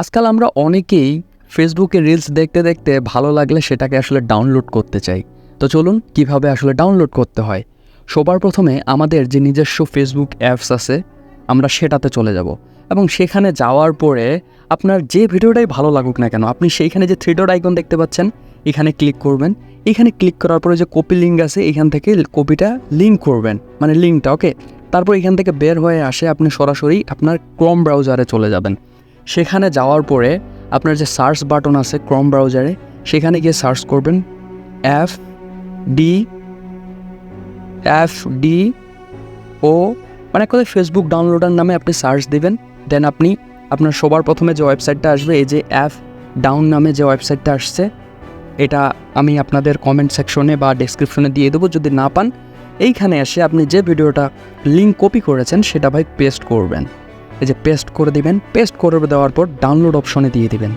আজকাল আমরা অনেকেই ফেসবুকে রিলস দেখতে দেখতে ভালো লাগলে সেটাকে আসলে ডাউনলোড করতে চাই। তো চলুন কীভাবে আসলে ডাউনলোড করতে হয়? সবার প্রথমে আমাদের যে নিজস্ব ফেসবুক অ্যাপস আছে, আমরা সেটাতে চলে যাব এবং সেখানে যাওয়ার পরে আপনার যে ভিডিওটাই ভালো লাগুক না কেন, আপনি সেইখানে যে থ্রিডোর আইকন দেখতে পাচ্ছেন, এখানে ক্লিক করবেন। এখানে ক্লিক করার পরে যে কপি লিঙ্ক আছে, এখান থেকে কপিটা লিঙ্ক করবেন মানে লিঙ্কটা ওকে তারপর এখান থেকে বের হয়ে আসে আপনি সরাসরি আপনার ক্রম ব্রাউজারে চলে যাবেন। সেখানে যাওয়ার পরে আপনার যে সার্চ বাটন আছে ক্রম ব্রাউজারে সেখানে গিয়ে সার্চ করবেন এফ ডি এফ ডি ও মানে কোথায় ফেসবুক ডাউনলোডার নামে আপনি সার্চ দেবেন। দেন আপনি আপনার সবার প্রথমে যে ওয়েবসাইটটা আসবে, এই যে অ্যাপ ডাউন নামে যে ওয়েবসাইটটা আসছে, এটা আমি আপনাদের কমেন্ট সেকশনে বা ডেসক্রিপশনে দিয়ে দেবো। যদি না পান, এইখানে এসে আপনি যে ভিডিওটা লিঙ্ক কপি করেছেন, সেটা ভাই পেস্ট করবেন। এই যে পেস্ট করে দিবেন পেস্ট করে দেওয়ার পর ডাউনলোড অপশনে দিয়ে দিবেন।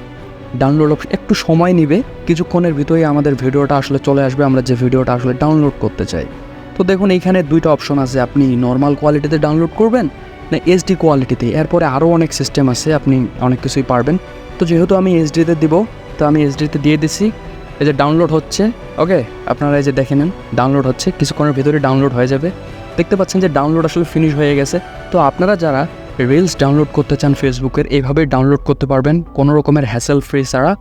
ডাউনলোড অপশন একটু সময় নেবে, কিছুক্ষণের ভিতরেই আমাদের ভিডিওটা আসলে চলে আসবে, আমরা যে ভিডিওটা আসলে ডাউনলোড করতে চাই। তো দেখুন, এইখানে দুইটা অপশন আছে, আপনি নর্মাল কোয়ালিটিতে ডাউনলোড করবেন, না এইচডি কোয়ালিটিতে এরপরে আরও অনেক সিস্টেম আছে, আপনি অনেক কিছুই পারবেন। তো যেহেতু আমি এইচডিতে দিব, তো আমি এইচডিতে দিয়ে দিছি। এই যে ডাউনলোড হচ্ছে, ওকে? আপনারা এই যে দেখে নেন ডাউনলোড হচ্ছে, কিছুক্ষণের ভিতরে ডাউনলোড হয়ে যাবে। দেখতে পাচ্ছেন যে ডাউনলোড আসলে ফিনিশ হয়ে গেছে। তো আপনারা যারা রিলস ডাউনলোড করতে চান ফেসবুকের এইভাবেই ডাউনলোড করতে পারবেন কোনো রকমের হ্যাসেল ফ্রি ছাড়া।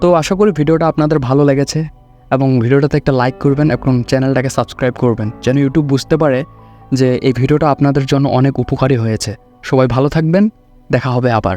তো আশা করি ভিডিওটা আপনাদের ভালো লেগেছে এবং ভিডিওটাতে একটা লাইক করবেন এবং চ্যানেলটাকে সাবস্ক্রাইব করবেন, যেন ইউটিউব বুঝতে পারে যে এই ভিডিওটা আপনাদের জন্য অনেক উপকারী হয়েছে। সবাই ভালো থাকবেন, দেখা হবে আবার।